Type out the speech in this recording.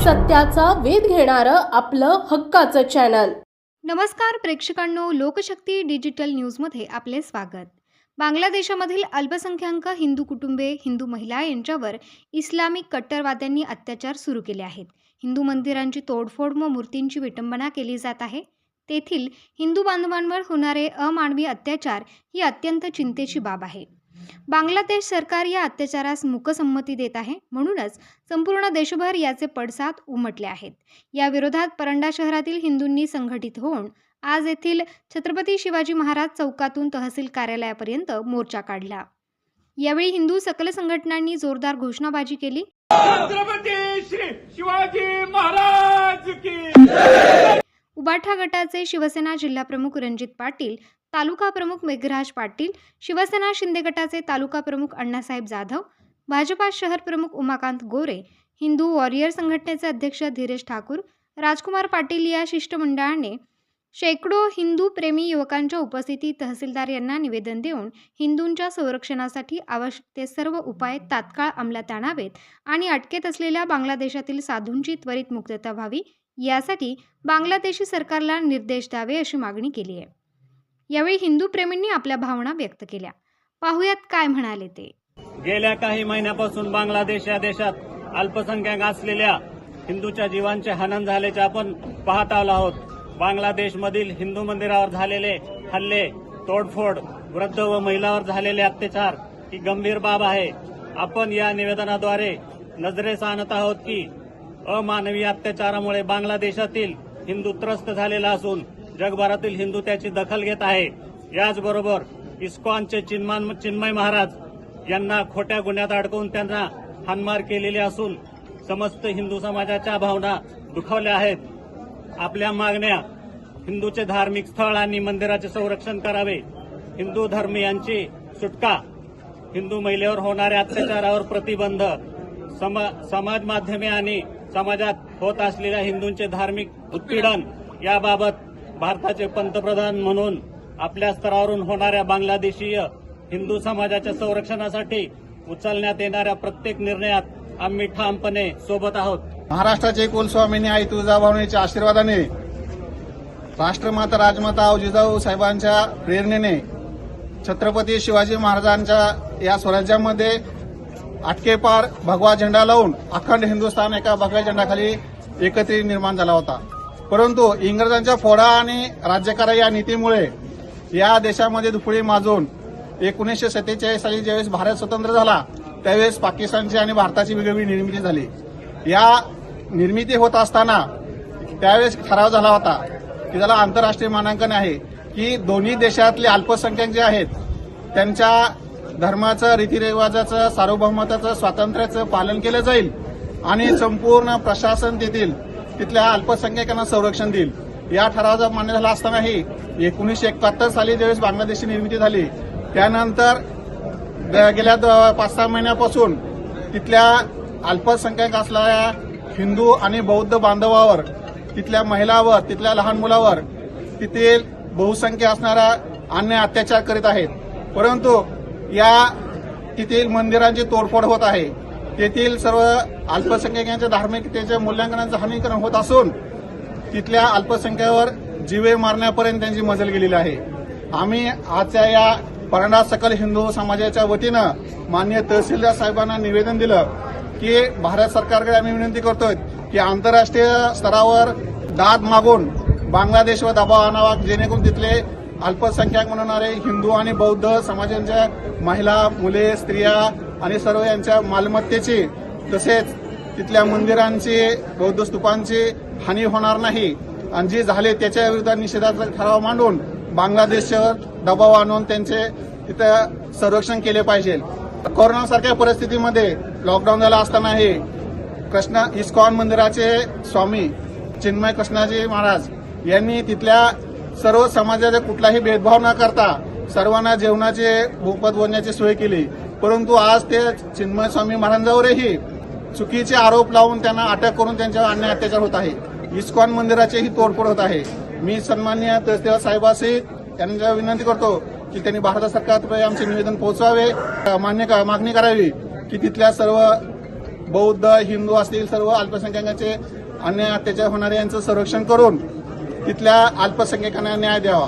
सत्याचा वेध घेणारं आपलं हक्काचं चॅनल नमस्कार प्रेक्षकांनो लोकशक्ती डिजिटल न्यूजमध्ये आपले स्वागत. बांगलादेशामधील अल्पसंख्याक हिंदू कुटुंबे हिंदू महिला यांच्यावर इस्लामिक कट्टरवाद्यांनी अत्याचार सुरू केले आहेत. हिंदू मंदिरांची तोडफोड व मूर्तींची विटंबना केली जात आहे. तेथील हिंदू बांधवांवर होणारे अमानवी अत्याचार ही अत्यंत चिंतेची बाब आहे. बांगलादेश सरकार या अत्याचारास मूकसंमती देत आहे म्हणूनच संपूर्ण देशभर याचे पडसाद उमटले आहेत. या विरोधात परंडा शहरातील हिंदूंनी संघटित होऊन आज येथील छत्रपती शिवाजी महाराज चौकातून तहसील कार्यालयापर्यंत मोर्चा काढला. यावेळी हिंदू सकल संघटनांनी जोरदार घोषणाबाजी केली. शिवाजी महाराज की उबाठा गटाचे शिवसेना जिल्हाप्रमुख रणजित पाटील तालुका प्रमुख मेघराज पाटील शिवसेना शिंदे गटाचे तालुका प्रमुख अण्णासाहेब जाधव भाजपा शहर प्रमुख उमाकांत गोरे हिंदू वॉरियर संघटनेचे अध्यक्ष धीरज ठाकूर राजकुमार पाटील या शिष्टमंडळाने शेकडो हिंदू प्रेमी युवकांच्या उपस्थितीत तहसीलदार यांना निवेदन देऊन हिंदूंच्या संरक्षणासाठी आवश्यक ते सर्व उपाय तात्काळ अंमलात आणावेत आणि अटकेत असलेल्या बांगलादेशातील साधूंची त्वरित मुक्तता व्हावी यासाठी बांगलादेशी सरकारला निर्देश द्यावे अशी मागणी केली आहे. यावेळी हिंदू प्रेमींनी आपल्या भावना व्यक्त केल्या. पाहुयात काय म्हणाले ते. गेल्या काही महिन्यापासून बांगलादेश या देशात अल्पसंख्याक असलेल्या हिंदूच्या जीवांचे हनन झाल्याचे आपण पाहत आलो आहोत. बांगलादेशमधील हिंदू मंदिरावर झालेले हल्ले तोडफोड वृद्ध व महिलावर झालेले अत्याचार ही गंभीर बाब आहे. आपण या निवेदनाद्वारे नजरेस आणत आहोत की अमानवी अत्याचारामुळे बांगलादेशातील हिंदू त्रस्त झालेला असून जगभरातील हिंदू त्याची दखल घेत आहे. याचबरोबर इस्कॉनचे चिन्मान चिन्मय महाराज यांना खोट्या गुन्ह्यात अडकवून त्यांना हानमार केलेली असून समस्त हिंदू समाजाच्या भावना दुखावल्या आहेत. आपल्या मागण्या हिंदूचे धार्मिक स्थळ आणि मंदिराचे संरक्षण करावे. हिंदू धर्मीयांची सुटका. हिंदू महिलेवर होणाऱ्या अत्याचारावर प्रतिबंध. समा- समाज माध्यमे आणि समाजात होत असलेल्या हिंदूंचे धार्मिक उत्पीडन याबाबत भारताचे पंतप्रधान म्हणून आपल्या स्तरावरून होणाऱ्या बांगलादेशीय हिंदू समाजाच्या संरक्षणासाठी उचलण्यात येणाऱ्या प्रत्येक निर्णयात आम्ही ठामपणे सोबत आहोत. महाराष्ट्राचे कुलस्वामिनी आई तुळजाभवानीच्या आशीर्वादाने राष्ट्रमाता राजमाता जिजाऊ साहेबांच्या प्रेरणेने छत्रपती शिवाजी महाराजांच्या या स्वराज्यामध्ये अटकेपार भगवा झेंडा लावून अखंड हिंदुस्थान एका भगव्या झेंडाखाली एकत्रित निर्माण झाला होता. परंतु इंग्रजांच्या फोडा आणि राज्यकारा या नीतीमुळे या देशामध्ये दुफळी माजून एकोणीसशे सत्तेचाळीस साली ज्यावेळेस भारत स्वतंत्र झाला त्यावेळेस पाकिस्तानची आणि भारताची वेगवेगळी निर्मिती झाली. या निर्मिती होत असताना त्यावेळेस ठराव झाला होता की त्याला आंतरराष्ट्रीय मानांकन आहे की दोन्ही देशातले अल्पसंख्याक जे आहेत त्यांच्या धर्माचं रीतिरिवाजाचं सार्वभौमताचं स्वातंत्र्याचं पालन केलं जाईल आणि संपूर्ण प्रशासन तेथील तिथल्या अल्पसंख्याकांना संरक्षण देईल. या ठरावाचा मान्य झाला असतानाही एकोणीसशे एकाहत्तर साली ज्यावेळेस बांगलादेशची निर्मिती झाली त्यानंतर गेल्या द- पाच सहा महिन्यापासून तिथल्या अल्पसंख्याक असणाऱ्या हिंदू आणि बौद्ध बांधवावर तिथल्या महिलावर तिथल्या लहान मुलावर तिथील बहुसंख्य असणाऱ्या अन्य अत्याचार करीत आहेत. परंतु या तिथील मंदिरांची तोडफोड होत आहे. तेथील सर्व अल्पसंख्याकांच्या धार्मिकतेच्या मूल्यांकनाचं हानीकरण होत असून तिथल्या अल्पसंख्यावर जीवे मारण्यापर्यंत त्यांची मजल गेलेली आहे. आम्ही आजच्या या परंडा सकल हिंदू समाजाच्या वतीनं मान्य तहसीलदार साहेबांना निवेदन दिलं की भारत सरकारकडे आम्ही विनंती करतोय की आंतरराष्ट्रीय स्तरावर दाद मागून बांगलादेशवर दबाव आणावा जेणेकरून तिथले अल्पसंख्याक म्हणणारे हिंदू आणि बौद्ध समाजांच्या महिला मुले स्त्रिया आणि सर्व यांच्या मालमत्तेची तसेच तिथल्या मंदिरांची बौद्ध स्तूपांची हानी होणार नाही. आणि जे झाले त्याच्या विरोधात निषेधाचा ठराव मांडून बांगलादेशवर दबाव आणून त्यांचे तिथं संरक्षण केले पाहिजे. कोरोनासारख्या परिस्थितीमध्ये लॉकडाऊन झाला असतानाही कृष्ण इस्कॉन मंदिराचे स्वामी चिन्मय कृष्णाजी महाराज यांनी तिथल्या सर्व समाजाचा कुठलाही भेदभाव न करता सर्वांना जेवणाचे भूपत बोलण्याची सोय केली. परंतु आज ते चिन्मय स्वामी महाराजांवरही चुकीचे आरोप लावून त्यांना अटक करून त्यांच्यावर अन्याय अत्याचार होत आहे. इस्कॉन मंदिराचेही तोडफोड होत आहे. मी सन्माननीय तहसीलदार साहेबाशी त्यांना विनंती करतो की त्यांनी भारत सरकारकडे आमचे निवेदन पोहोचवावे. मान्य मागणी करावी की तिथल्या सर्व बौद्ध हिंदू असतील सर्व अल्पसंख्याकांचे अन्याय अत्याचार होणारे यांचं संरक्षण करून तिथल्या अल्पसंख्याकांना न्याय द्यावा.